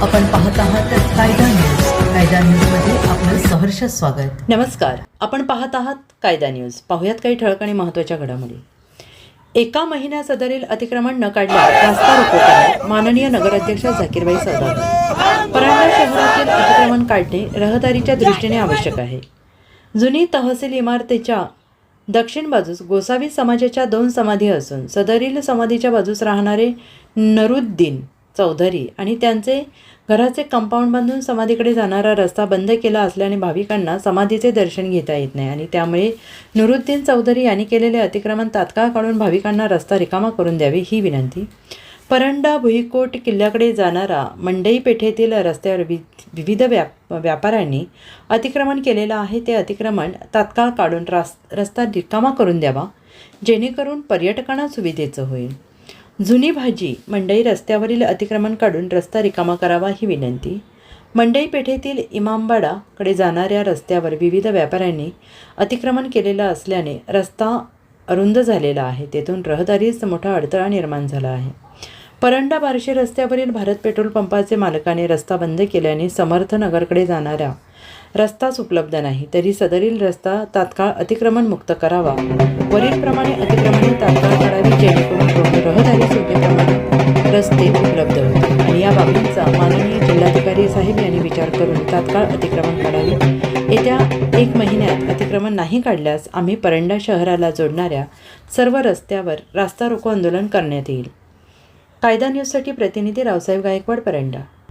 आपण पाहत आहात कायदा न्यूज. कायदा न्यूजमध्ये आपलं सहर्ष स्वागत. नमस्कार. आपण पाहत आहात कायदा न्यूज. पाहुयात काही ठळक आणि महत्त्वाच्या घडामोडी. एका महिन्या सदरील अतिक्रमण न काढल्या रास्ता रोको माननीय नगराध्यक्ष झाकीरबाई सरदार. परांडा शहरातील अतिक्रमण काढणे रहदारीच्या दृष्टीने आवश्यक आहे. जुनी तहसील इमारतीच्या दक्षिण बाजूस गोसावी समाजाच्या दोन समाधी असून सदरील समाधीच्या बाजूस राहणारे नरुद्दीन चौधरी आणि त्यांचे घराचे कंपाऊंड बांधून समाधीकडे जाणारा रस्ता बंद केला असल्याने भाविकांना समाधीचे दर्शन घेता येत नाही आणि त्यामुळे नुरुद्दीन चौधरी यांनी केलेले अतिक्रमण तात्काळ काढून भाविकांना रस्ता रिकामा करून द्यावी ही विनंती. परंडा भुईकोट किल्ल्याकडे जाणारा मंडई पेठेतील रस्त्यावर वि विविध व्याप व्यापाऱ्यांनी अतिक्रमण केलेलं आहे. ते अतिक्रमण तात्काळ काढून रास रस्ता रिकामा करून द्यावा जेणेकरून पर्यटकांना सुविधेचं होईल. जुनी भाजी मंडई रस्त्यावरील अतिक्रमण काढून रस्ता रिकामा करावा ही विनंती. मंडई पेठेतील इमामबाडाकडे जाणाऱ्या रस्त्यावर विविध व्यापाऱ्यांनी अतिक्रमण केलेलं असल्याने रस्ता अरुंद झालेला आहे. तेथून रहदारीस मोठा अडथळा निर्माण झाला आहे. परंडा बारशी रस्त्यावरील भारत पेट्रोल पंपाचे मालकाने रस्ता बंद केल्याने समर्थ नगरकडे जाणाऱ्या रस्ताच उपलब्ध नाही. तरी सदरील रस्ता तात्काळ अतिक्रमण मुक्त करावा. वरीलप्रमाणे अतिक्रमणे तात्काळ काढावी या बाबींचा माननीय जिल्हाधिकारी साहेब यांनी विचार करून तात्काळ अतिक्रमण काढावे. येत्या एक महिन्यात अतिक्रमण नाही काढल्यास आम्ही परंडा शहराला जोडणाऱ्या सर्व रस्त्यावर रास्ता रोको आंदोलन करण्यात येईल. कायदा न्यूजसाठी प्रतिनिधी रावसाहेब गायकवाड परंडा.